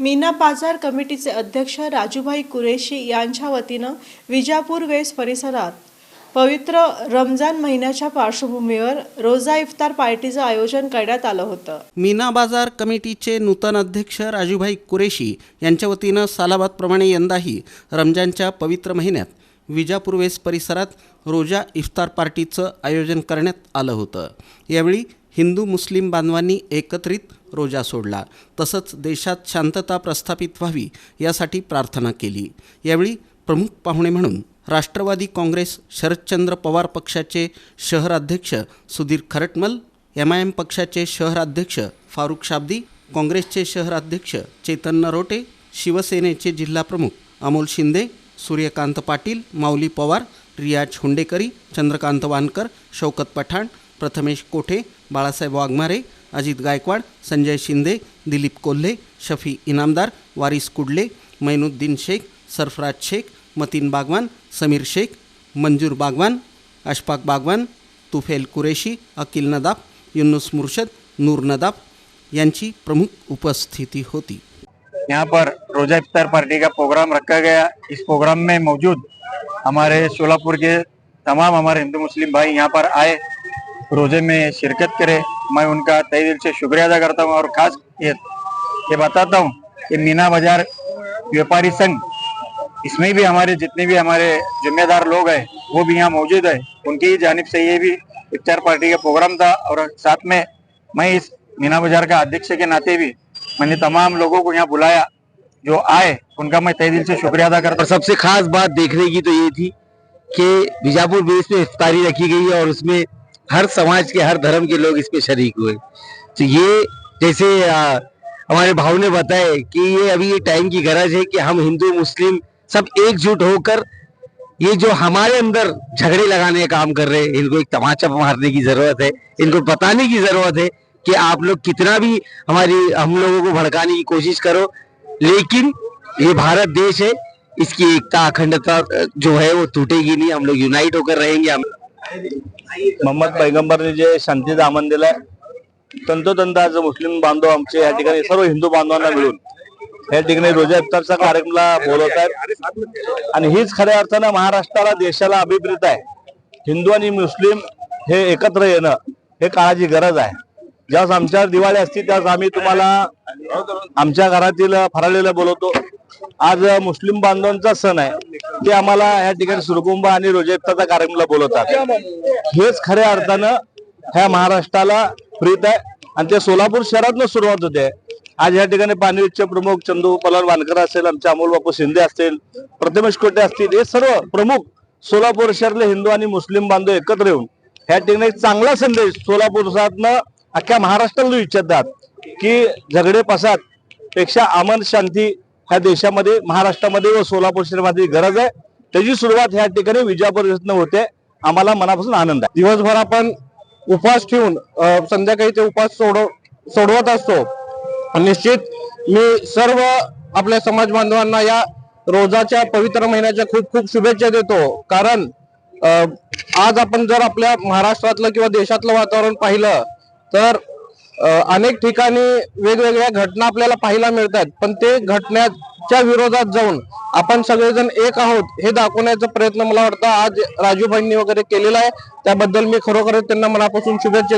मीना बाजार कमिटीचे अध्यक्ष राजूभाई कुरेशी यांच्या वतीनं विजापूर वेस परिसरात पवित्र रमजान महिन्याच्या पार्श्वभूमीवर रोजा इफ्तार पार्टीचं आयोजन करण्यात आलं होतं. मीना बाजार कमिटीचे नूतन अध्यक्ष राजूभाई कुरेशी यांच्या वतीनं सालाबादप्रमाणे यंदाही रमजानच्या पवित्र महिन्यात विजापूर वेस परिसरात रोजा इफ्तार पार्टीचं आयोजन करण्यात आलं होतं. यावेळी हिंदू मुस्लिम बांधवांनी एकत्रित रोजा सोडला. तसंच देशात शांतता प्रस्थापित व्हावी यासाठी प्रार्थना केली. यावेळी प्रमुख पाहुणे म्हणून राष्ट्रवादी काँग्रेस शरदचंद्र पवार पक्षाचे शहराध्यक्ष Sudhir Kharatmal M I M पक्षाचे शहराध्यक्ष फारुख शाब्दी काँग्रेसचे शहराध्यक्ष चेतन नरोटे शिवसेनेचे जिल्हाप्रमुख अमोल शिंदे सूर्यकांत पाटील माऊली पवार रियाज हुंडेकरी चंद्रकांत वानकर शौकत पठाण प्रथमेश कोठे बाळासाहेब वाघमारे अजित गायकवाड संजय शिंदे दिलीप कोल्हे शफी इनामदार वारिस कुडले मैनुद्दीन शेख सरफराज शेख मतीन बागवान समीर शेख मंजूर बागवान अशफाक बागवान तुफेल कुरेशी अकिल नदाब युनुस मुर्शद नूर नदाब यांची प्रमुख उपस्थिती होती. यहाँ पर रोजा इफ्तार पार्टी का प्रोग्राम रखा गया। इस प्रोग्राम में मौजूद हमारे सोलापुर के तमाम हमारे हिंदू मुस्लिम भाई यहाँ पर आए। रोज़े में शिरकत करे मैं उनका तय दिल से शुक्रिया अदा करता हूँ और खास ये, ये बताता हूँ कि मीना बाज़ार व्यापारी संघ इसमें भी हमारे जितने भी हमारे जिम्मेदार लोग हैं वो भी यहाँ मौजूद है। उनकी जानिब से ये भी इफ्तार पार्टी का प्रोग्राम था और साथ में मैं इस मीना बाज़ार का अध्यक्ष के नाते भी मैंने तमाम लोगों को यहाँ बुलाया जो आए उनका मैं तय दिल से शुक्रिया अदा करता सबसे खास बात देखने की तो ये थी कि बीजापुर बेस में इफ्तारी रखी गई है और उसमें हर समाज के, हर धर्म के लोग इसमें शरीक हुए। तो ये जैसे हमारे भाव ने बताया कि ये अभी ये टाइम की गरज है कि हम हिंदू, मुस्लिम सब एकजुट होकर ये जो हमारे अंदर झगड़े लगाने का काम कर रहे हैं, इनको एक तमाचा मारने की ज़रूरत है, इनको बताने की ज़रूरत है कि आप लोग कितना भी हमारी, हम लोगों को भड़काने की कोशिश करो, लेकिन ये भारत देश है, इसकी एकता अखंडता जो है वो टूटेगी नहीं, हम लोग यूनाइट होकर रहेंगे, हम मोहम्मद पैगंबरने जे शांतीचा आमन दिलाय तंतोतंत आज मुस्लिम बांधव आमचे या ठिकाणी सर्व हिंदू बांधवांना मिळून या ठिकाणी रोजा इफ्तारचा कार्यक्रमला बोलवत आहेत. आणि हीच खऱ्या अर्थानं महाराष्ट्राला देशाला अभिप्रेत आहे. हिंदू आणि मुस्लिम हे एकत्र येणं हे काळाची गरज आहे. ज्यास आमच्या दिवाळी असते त्यास आम्ही तुम्हाला आमच्या घरातील फराळीला बोलवतो. आज मुस्लिम बांधवांचा सण आहे. ते आम्हाला या ठिकाणी सुरकुंभ आणि रोजा इफ्तारचा कार्यक्रमला बोलवतात. हेच खऱ्या अर्थानं ह्या महाराष्ट्राला प्रीत आहे. आणि ते सोलापूर शहरातनं सुरुवात होते. आज या ठिकाणी पाणीवीचे प्रमुख चंदू पलार वानकर असेल आमचे अमोल बापू शिंदे असतील प्रथमेश कोटे असतील हे सर्व प्रमुख सोलापूर शहरातले हिंदू आणि मुस्लिम बांधव एकत्र येऊन ह्या ठिकाणी एक चांगला संदेश सोलापूर सोलापूरसातनं अख्ख्या महाराष्ट्राला इच्छितात की झगडे पसात पेक्षा अमन शांती ह्या देशामध्ये महाराष्ट्रामध्ये व सोलापूर शहरामध्ये गरज आहे. त्याची सुरुवात ह्या ठिकाणी विजापूर येथनं होते. आम्हाला मनापासून आनंद आहे. दिवसभर आपण उपवास ठेवून संध्याकाळी ते उपवास सोडव सोडवत असतो. निश्चित मी सर्व आपल्या समाज बांधवांना या रोजाच्या पवित्र महिन्याच्या खूप खूप शुभेच्छा देतो. कारण आज आपण जर आपल्या महाराष्ट्रातलं किंवा देशातलं वातावरण पाहिलं तर अनेक ठिकाणी वेगवेगळ्या घटना आपल्याला पाहायला मिळतात पण ते घटनेच्या विरोधात जाऊन आपण सगळेजण एक आहोत हे दाखवण्याचा प्रयत्न मला वाटतं आज राजूभाईंनी वगैरे केलेला आहे. त्याबद्दल मी खरोखरच त्यांना मनापासून शुभेच्छा